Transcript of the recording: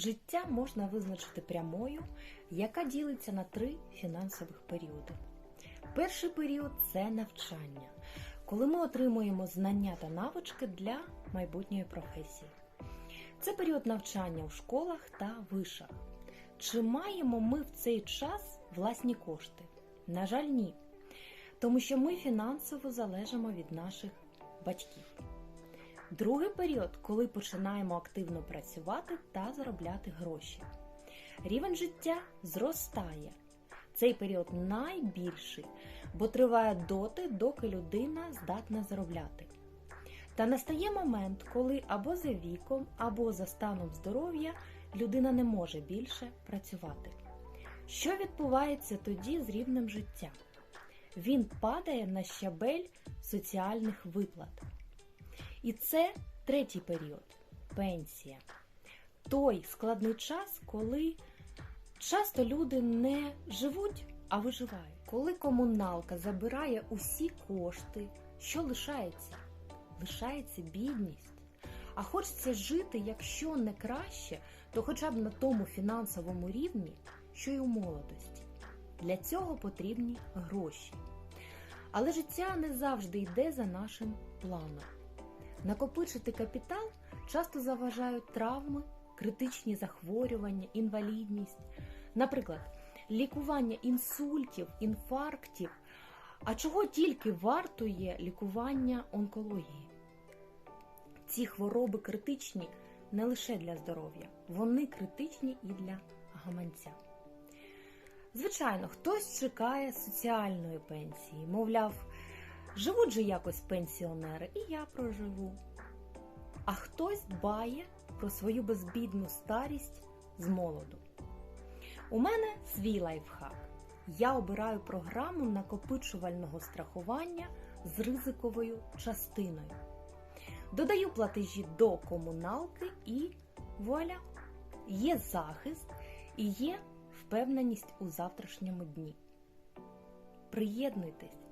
Життя можна визначити прямою, яка ділиться на три фінансових періоди. Перший період це навчання, коли ми отримуємо знання та навички для майбутньої професії. Це період навчання у школах та вишах. Чи маємо ми в цей час власні кошти? На жаль, ні. Тому що ми фінансово залежимо від наших батьків. Другий період, коли починаємо активно працювати та заробляти гроші. Рівень життя зростає. Цей період найбільший, бо триває доти, доки людина здатна заробляти. Та настає момент, коли або за віком, або за станом здоров'я людина не може більше працювати. Що відбувається тоді з рівнем життя? Він падає на щабель соціальних виплат. І це третій період пенсія. Той складний час, коли часто люди не живуть, а виживають. Коли комуналка забирає усі кошти, що лишається? Лишається бідність. А хочеться жити, якщо не краще, то хоча б на тому фінансовому рівні, що й у молодості. Для цього потрібні гроші. Але життя не завжди йде за нашим планом. Накопичити капітал часто заважають травми, критичні захворювання, інвалідність, наприклад, лікування інсультів, інфарктів, а чого тільки вартує лікування онкології. Ці хвороби критичні не лише для здоров'я, вони критичні і для гаманця. Звичайно, хтось чекає соціальної пенсії, мовляв, живуть же якось пенсіонери, і я проживу. А хтось дбає про свою безбідну старість з молоду. У мене свій лайфхак. Я обираю програму накопичувального страхування з ризиковою частиною. Додаю платежі до комуналки і вуаля! Є захист і є впевненість у завтрашньому дні. Приєднуйтесь!